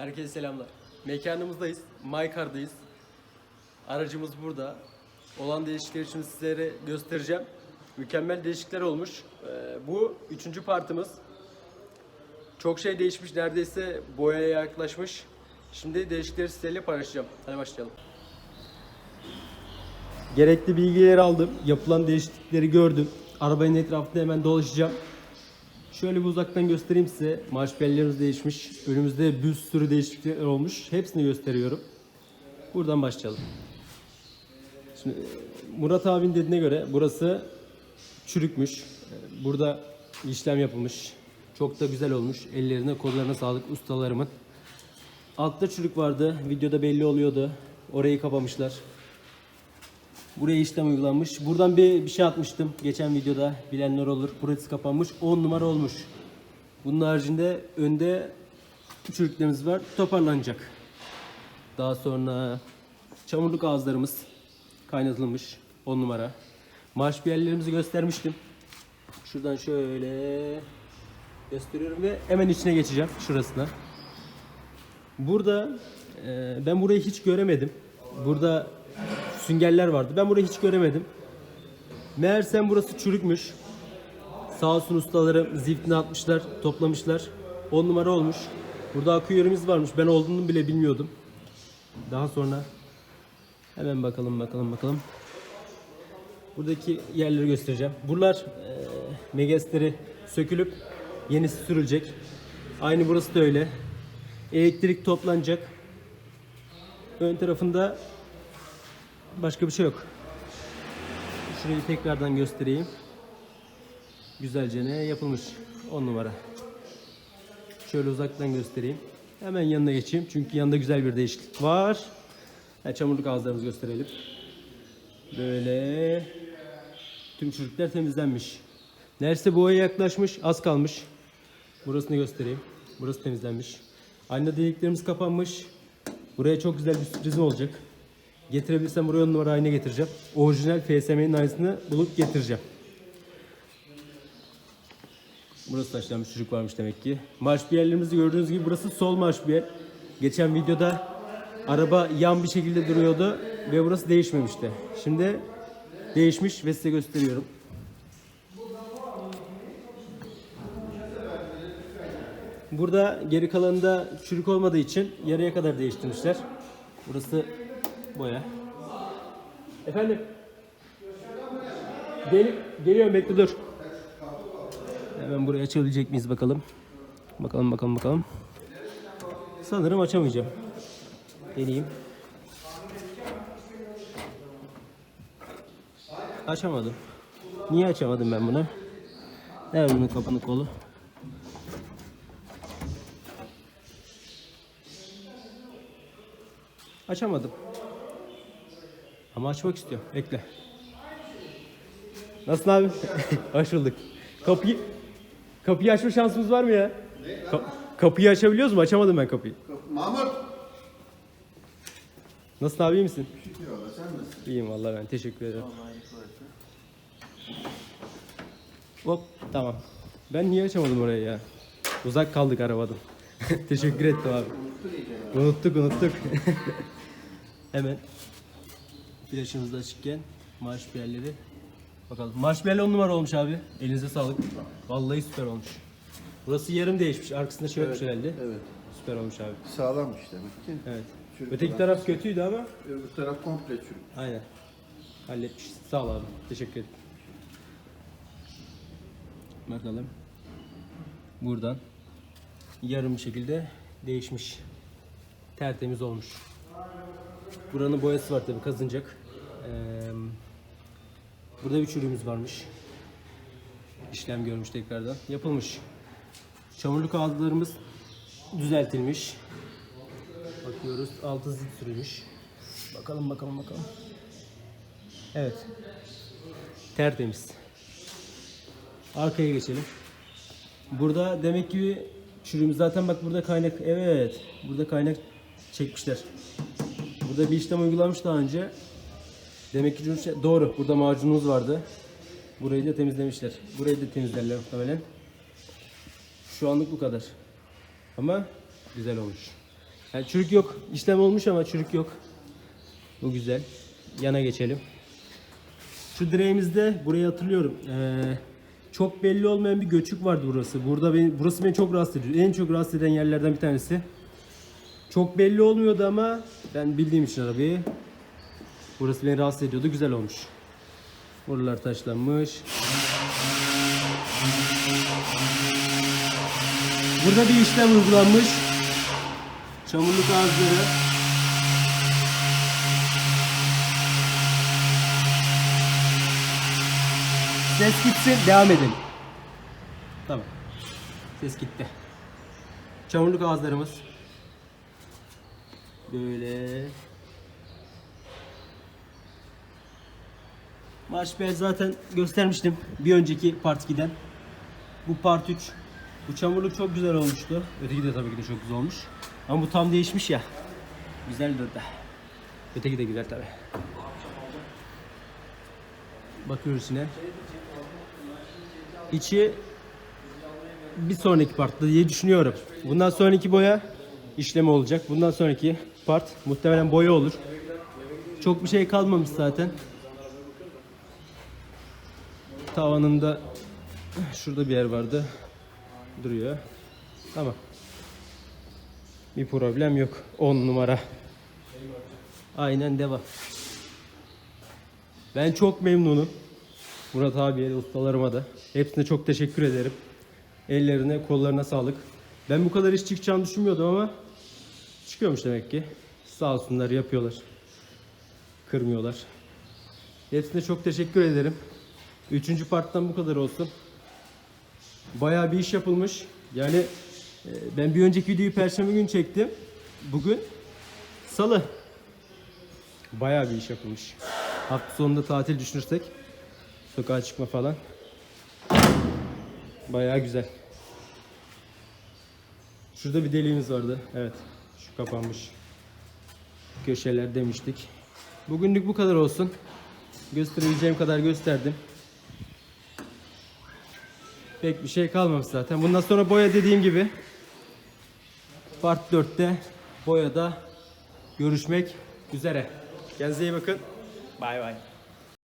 Herkese selamlar. Mekanımızdayız. Maykar'dayız. Aracımız burada. Olan değişiklikleri şimdi sizlere göstereceğim. Mükemmel değişiklikler olmuş. Ee, bu üçüncü partımız. Çok şey değişmiş. Neredeyse boyaya yaklaşmış. Şimdi değişiklikleri sizlerle paylaşacağım. Hadi başlayalım. Gerekli bilgileri aldım. Yapılan değişiklikleri gördüm. Arabanın etrafında hemen dolaşacağım. Şöyle bir uzaktan göstereyim size. Marş bellerimiz değişmiş. Önümüzde bir sürü değişiklikler olmuş. Hepsini gösteriyorum. Buradan başlayalım. Şimdi Murat abinin dediğine göre burası çürükmüş. Burada işlem yapılmış. Çok da güzel olmuş. Ellerine kollarına sağlık ustalarımın. Altta çürük vardı. Videoda belli oluyordu. Orayı kapamışlar. Buraya işlem uygulanmış. Buradan bir, bir şey atmıştım geçen videoda. Bilenler olur. Burası kapanmış. 10 numara olmuş. Bunun haricinde önde çürüklerimiz var. Toparlanacak. Daha sonra çamurluk ağızlarımız kaynatılmış. 10 numara. Marş yerlerimizi göstermiştim. Şuradan şöyle gösteriyorum ve hemen içine geçeceğim şurasına. Burada e, ben burayı hiç göremedim. Burada süngerler vardı. Ben burayı hiç göremedim. Meğersem burası çürükmüş. Sağ olsun ustalarım ziftini atmışlar, toplamışlar. 10 numara olmuş. Burada akü yerimiz varmış. Ben olduğunu bile bilmiyordum. Daha sonra hemen bakalım bakalım bakalım. Buradaki yerleri göstereceğim. Buralar e, megasleri sökülüp yenisi sürülecek. Aynı burası da öyle. Elektrik toplanacak. Ön tarafında başka bir şey yok. Şurayı tekrardan göstereyim. Güzelce ne yapılmış. 10 numara. Şöyle uzaktan göstereyim. Hemen yanına geçeyim. Çünkü yanında güzel bir değişiklik var. Ha, çamurluk ağızlarımızı gösterelim. Böyle tüm çürükler temizlenmiş. Neredeyse boya yaklaşmış. Az kalmış. Burasını göstereyim. Burası temizlenmiş. Ayna deliklerimiz kapanmış. Buraya çok güzel bir sürprizim olacak. Getirebilirsem buraya 10 numara ayna getireceğim. Orijinal FSM'nin aynısını bulup getireceğim. Burası taşlanmış çocuk varmış demek ki. Marş bir yerlerimizi gördüğünüz gibi burası sol marş bir yer. Geçen videoda araba yan bir şekilde duruyordu ve burası değişmemişti. Şimdi değişmiş ve size gösteriyorum. Burada geri kalanında çürük olmadığı için yarıya kadar değiştirmişler. Burası boya. Efendim? Gel geliyorum bekle dur. Hemen burayı açabilecek miyiz bakalım. Bakalım bakalım bakalım. Sanırım açamayacağım. Deneyeyim. Açamadım. Niye açamadım ben bunu? Nerede bunun kapını kolu? Açamadım. Ama açmak istiyorum. Bekle. Nasılsın abi? Hoş bulduk. Kapıyı kapıyı açma şansımız var mı ya? Ka- kapıyı açabiliyoruz mu? Açamadım ben kapıyı. Mahmut. Nasılsın abi iyi misin? Şükür sen nasılsın? İyiyim vallahi ben teşekkür ederim. Hop tamam. Ben niye açamadım orayı ya? Uzak kaldık arabadan. teşekkür ettim abi. Unuttuk unuttuk. Hemen flaşımız da açıkken yerleri bakalım. Marş 10 numara olmuş abi. Elinize sağlık. Vallahi süper olmuş. Burası yarım değişmiş. Arkasında şey yokmuş herhalde. Evet. Süper olmuş abi. Sağlammış demek ki. Evet. Çürük Öteki taraf kötüydü ama Öbür taraf komple çürük. Aynen. Halletmiş. Sağ ol abi. Teşekkür ederim. Bakalım. Buradan yarım şekilde değişmiş. Tertemiz olmuş. Buranın boyası var tabi kazınacak. Burada bir çürüğümüz varmış. İşlem görmüş tekrardan. Yapılmış. Çamurluk ağızlarımız düzeltilmiş. Bakıyoruz. Altı zil sürülmüş. Bakalım bakalım bakalım. Evet. Tertemiz. Arkaya geçelim. Burada demek ki çürümüş. Zaten bak burada kaynak. Evet. Burada kaynak çekmişler. Burada bir işlem uygulanmış daha önce. Demek ki. Doğru. Burada macunumuz vardı. Burayı da temizlemişler. Burayı da temizlerler muhtemelen. Şu anlık bu kadar. Ama güzel olmuş. Yani çürük yok. İşlem olmuş ama çürük yok. Bu güzel. Yana geçelim. Şu direğimizde burayı hatırlıyorum. Ee, çok belli olmayan bir göçük vardı burası. Burada beni, burası beni çok rahatsız ediyor. En çok rahatsız eden yerlerden bir tanesi. Çok belli olmuyordu ama ben bildiğim için arabayı burası beni rahatsız ediyordu. Güzel olmuş. Buralar taşlanmış. Burada bir işlem uygulanmış. Çamurluk ağızları. Ses gitsin, devam edin. Tamam. Ses gitti. Çamurluk ağızlarımız. Böyle. Marş ben zaten göstermiştim bir önceki part 2'den. Bu part 3. Bu çamurluk çok güzel olmuştu. Öteki de tabii ki de çok güzel olmuş. Ama bu tam değişmiş ya. Güzel durdu. Öteki de güzel tabii. Bakıyoruz yine. İçi bir sonraki partta diye düşünüyorum. Bundan sonraki boya işlemi olacak. Bundan sonraki part muhtemelen boya olur. Çok bir şey kalmamış zaten. Tavanında şurada bir yer vardı. Duruyor. Tamam. Bir problem yok. 10 numara. Aynen devam. Ben çok memnunum. Murat abiye, ustalarıma da. Hepsine çok teşekkür ederim. Ellerine, kollarına sağlık. Ben bu kadar iş çıkacağını düşünmüyordum ama çıkıyormuş demek ki. Sağ olsunlar yapıyorlar. Kırmıyorlar. Hepsine çok teşekkür ederim. Üçüncü parttan bu kadar olsun. Bayağı bir iş yapılmış. Yani e, ben bir önceki videoyu perşembe günü çektim. Bugün salı. Bayağı bir iş yapılmış. Hafta sonunda tatil düşünürsek sokağa çıkma falan. Bayağı güzel. Şurada bir deliğimiz vardı. Evet. Şu kapanmış. Köşeler demiştik. Bugünlük bu kadar olsun. Gösterebileceğim kadar gösterdim. Pek bir şey kalmamış zaten. Bundan sonra boya dediğim gibi Part 4'te boyada görüşmek üzere. Kendinize iyi bakın. Bay bay.